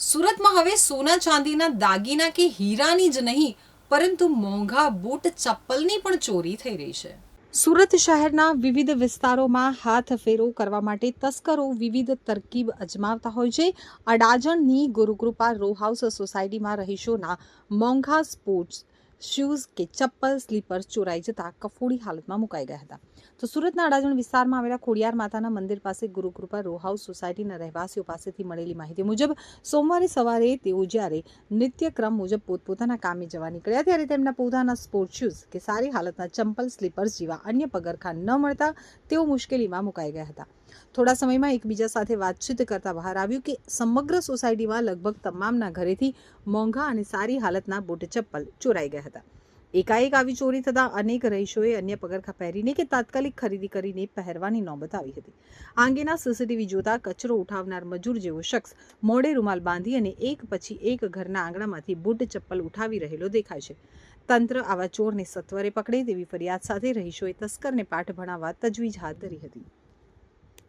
સુરતમાં હવે સોના ચાંદીના દાગીના કે હીરાની જ નહીં, પરંતુ મોંઘા બૂટ ચપ્પલની પણ ચોરી થઈ રહી છે. સુરત શહેરના વિવિધ વિસ્તારોમાં હાથ ફેરો કરવા માટે તસ્કરો વિવિધ તરકીબ અજમાવતા હોય છે. અડાજણની ગુરુકૃપા રો હાઉસ સોસાયટીમાં રહીશોના મોંઘા સ્પોર્ટ્સ શૂઝ કે ચપ્પલ સ્લીપર ચોરાઈ જતા કફોડી હાલતમાં મુકાઈ ગયા હતા. તો સુરતના અડાજણ વિસ્તારમાં આવેલા ખોડિયાર માતાના મંદિર પાસે ગુરુકૃપા રો હાઉસ સોસાયટીના રહેવાસીઓ પાસેથી મળેલી માહિતી મુજબ, સોમવારે સવારે તેઓ જ્યારે નિત્યક્રમ મુજબ પોતપોતાના કામે જવા નીકળ્યા, ત્યારે તેમના પોતાના સ્પોર્ટ શૂઝ કે સારી હાલતના ચંપલ, સ્લીપર્સ જેવા અન્ય પગરખા ન મળતા તેઓ મુશ્કેલીમાં મુકાઈ ગયા હતા. થોડા સમયમાં એકબીજા સાથે વાતચીત કરતા બહાર આવ્યું કે સમગ્ર સોસાયટીમાં લગભગ તમામના ઘરેથી મોંઘા અને સારી હાલતના બૂટ ચપ્પલ ચોરાઈ ગયા હતા. એકાએક આવી ચોરી થતાં અનેક રહીશોએ અન્ય પગરખા પહેરીને કે તાત્કાલિક ખરીદી કરીને પહેરવાની નોબત આવી હતી. આ અંગેના સીસીટીવી જોતા કચરો ઉઠાવનાર મજૂર જેવો શખ્સ મોડે રૂમાલ બાંધી અને એક પછી એક ઘરના આંગણામાંથી બૂટ ચપ્પલ ઉઠાવી રહેલો દેખાય છે. તંત્ર આવા ચોરને સત્વરે પકડે તેવી ફરિયાદ સાથે રહીશોએ તસ્કરને પાઠ ભણાવવા તજવીજ હાથ ધરી હતી.